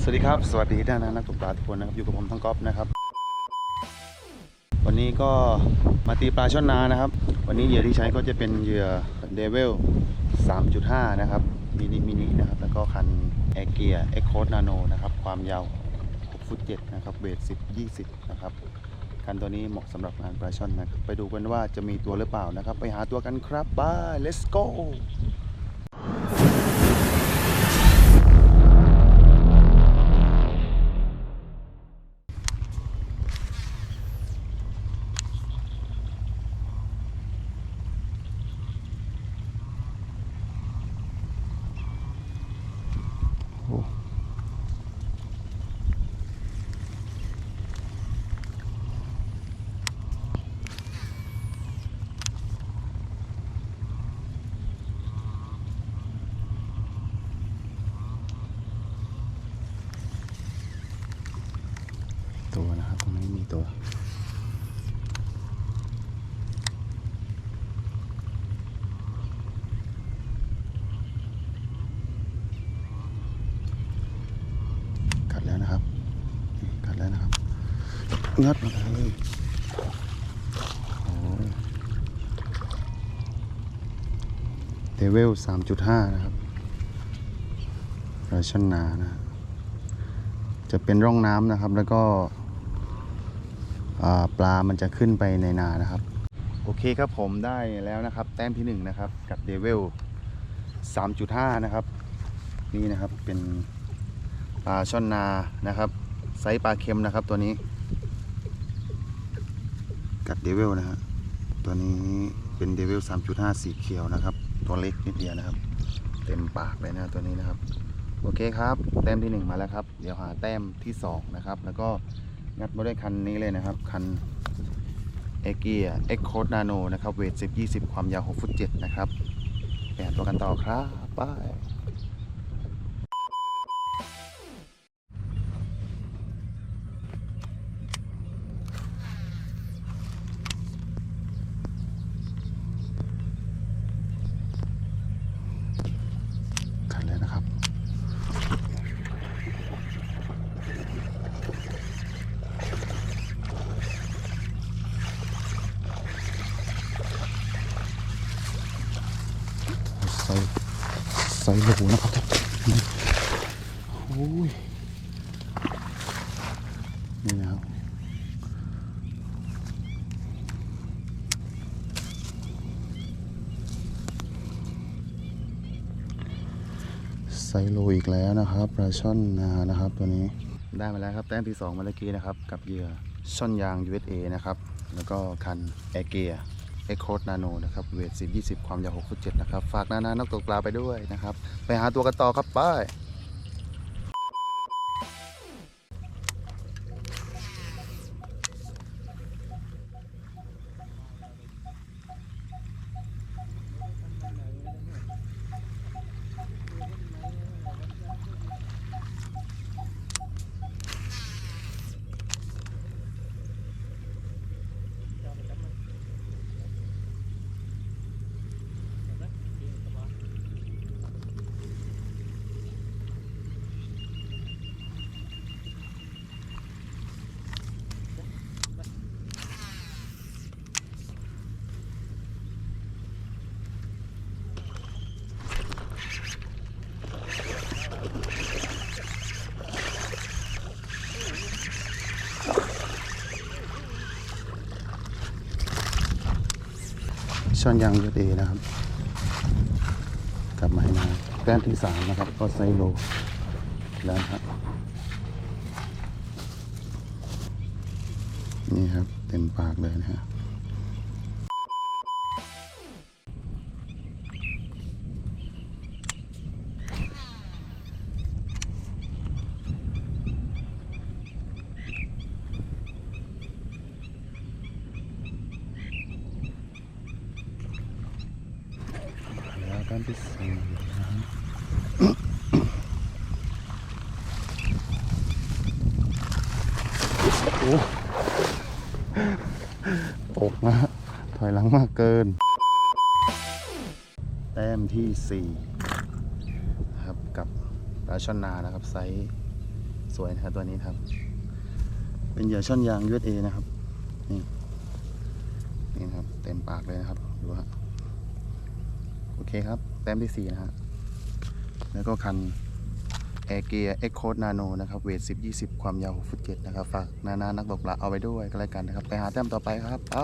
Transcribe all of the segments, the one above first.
สวัสดีครับ สวัสดีท่านนักตกปลาทุกคนนะครับ อยู่กับผมทั้งก๊อฟนะครับ วันนี้ก็มาตีปลาช่อนนานะครับ วันนี้เหยื่อที่ใช้ก็จะเป็นเหยื่อเดวิล3.5 นะครับ มินิมินินะครับ แล้วก็คันแอเกียเอ็กโคดนาโนนะครับ ความยาว 6 ฟุต 7 นะครับ เวท 10 20 นะครับ คันตัวนี้เหมาะสำหรับงานปลาช่อนนะครับ ไปดูกันว่าจะมีตัวหรือเปล่านะครับ ไปหาตัวกันครับบาย let's go ตัวนะครับตรงนี้มีตัว กัดแล้วนะครับ กัดแล้วนะครับงัดมาเลยโอ้เดเวลสามจุดห้านะครับราชนนานะจะเป็นร่องน้ำนะครับแล้วก็ ปลามันจะขึ้นไปในนานะครับ โอเคครับผมได้แล้วนะครับ แต้มที่หนึ่งนะครับ กับเดเวลสามจุดห้านะครับ นี่นะครับเป็นปลาช่อนนานะครับ ไซส์ปลาเค็มนะครับตัวนี้ กัดเดวิลนะฮะตัวนี้เป็นเดวิล3.5 สีเขียวนะครับ ตัวเล็กนิดเดียวนะครับ เต็มปากเลยนะตัวนี้นะครับ โอเคครับ แต้มที่ 1 มาแล้วครับ เดี๋ยวหาแต้มที่ 2 นะครับ แล้วก็ งัดมาด้วยคันนี้เลยนะครับ คันเอเกียเอ็กโคดนาโนนะครับ เวท10 20ความยาว6ฟุต7นะครับไปหาตัวกันต่อครับไป ขันเลยนะครับ ใส่ ใส่โหนะครับนี่โอ้ยนี่นะครับไซโลอีกแล้วนะครับปลาช่อนนานะครับตัวนี้ได้มาแล้วครับแต้มที่2เมื่อกี้นะครับ กับเหยื่อช่อนยาง USA นะครับ แล้วก็คันแอเกีย เอ็กโคดนาโนนะครับเวท10 20 ความยาว6ฟุต7นะครับ ฝากนานานักตกปลาไปด้วยนะครับ ไปหาตัวกันต่อครับไป้ ช่อนยาง USA นะครับ กลับมาให้นาแกนที่สามนะครับ ก็ไซโลแล้วครับ นี่ครับ เต็มปากเลยนะฮะ สี่นะโอ้ตกนะถอยหลังมากเกิน แต้มที่สี่นะครับกับปลาช่อนนานะครับ ไซส์สวยนะครับตัวนี้ครับ เป็นเหยื่อช่อนยาง USA นะครับ นี่นี่ครับ เต็มปากเลยนะครับดูฮะ เคครับแต้มที่สี่นะฮะ แล้วก็คันแอร์เกียร์เอ็กโคดนาโนนะครับ เวท 10 20 ความยาว6ฟุต7นะครับ ฝากนานานักตกปลาเอาไปด้วยก็แล้วกันนะครับ ไปหาแต้มต่อไปครับไป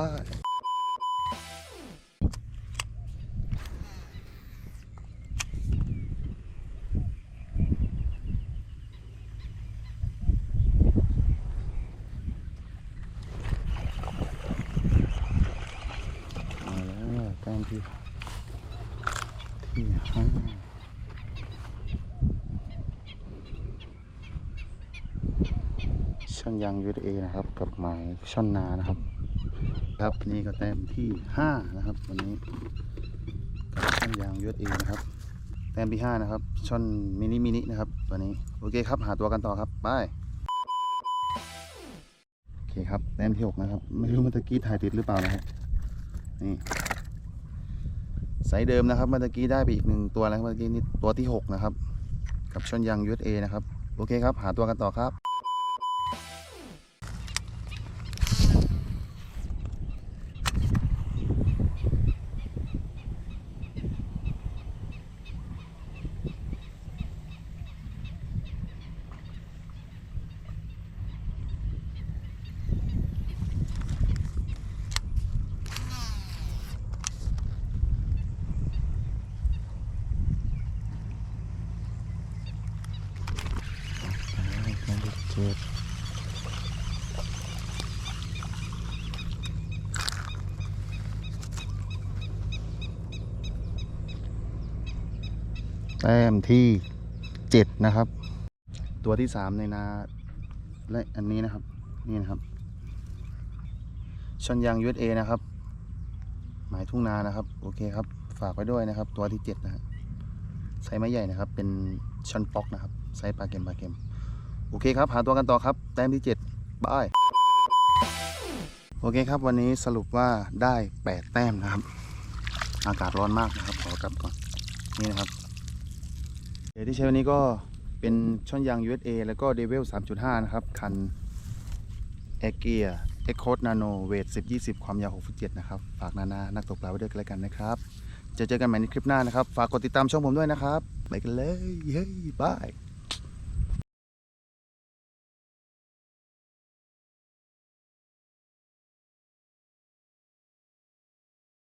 มาแล้วแต้มที่ ที่ห้าช่อนยาง USA นะครับ กับหมายช่อนนานะครับ ครับนี่ก็แต้มที่5นะครับ วันนี้ช่อนยาง USA นะครับ แต้มที่5นะครับ ช่อนมินิมินินะครับตัวนี้โอเคครับ หาตัวกันต่อครับไปโอเคครับแต้มที่6นะครับ ไม่รู้มื่อตะกี้ถ่ายติดหรือเปล่านะฮะนี่ ไซส์เดิมนะครับเมื่อกี้ได้ไปอีกหนึ่งตัวแล้วเมื่อกี้นี่ตัวที่ 6 นะครับ กับช่อนยาง USA นะครับ โอเคครับ หาตัวกันต่อครับ เจ็ดแต้มที่เจ็ดนะครับ ตัวที่สามในนาและอันนี้นะครับ นี่นะครับชอนยาง USA นะครับ หมายทุ่งนานะครับ โอเคครับ ฝากไว้ด้วยนะครับ ตัวที่เจ็ดนะฮะไซส์ไม่ใหญ่นะครับ เป็นชอนป๊อกนะครับ ไซส์ปลาเกมปลาเกม โอเคครับ หาตัวกันต่อครับ แต้มที่7บาย โอเคครับ วันนี้สรุปว่าได้ 8 แต้มนะครับ อากาศร้อนมากนะครับ ขอกลับก่อน นี่นะครับเดี๋ยวที่ใช้วันนี้ก็เป็นช่อนยาง USA แล้วก็ Devil 3.5 นะครับ คัน a g i a e c o d Nano เวท10 20 ความยาว6ฟุต7นะครับ ฝากนานา นักตกปลาไว้ด้วยกันแล้วกันนะครับ จะเจอกันใหม่ในคลิปหน้านะครับ ฝากกดติดตามช่องผมด้วยนะครับ ไปกันเลย เฮ้ยบาย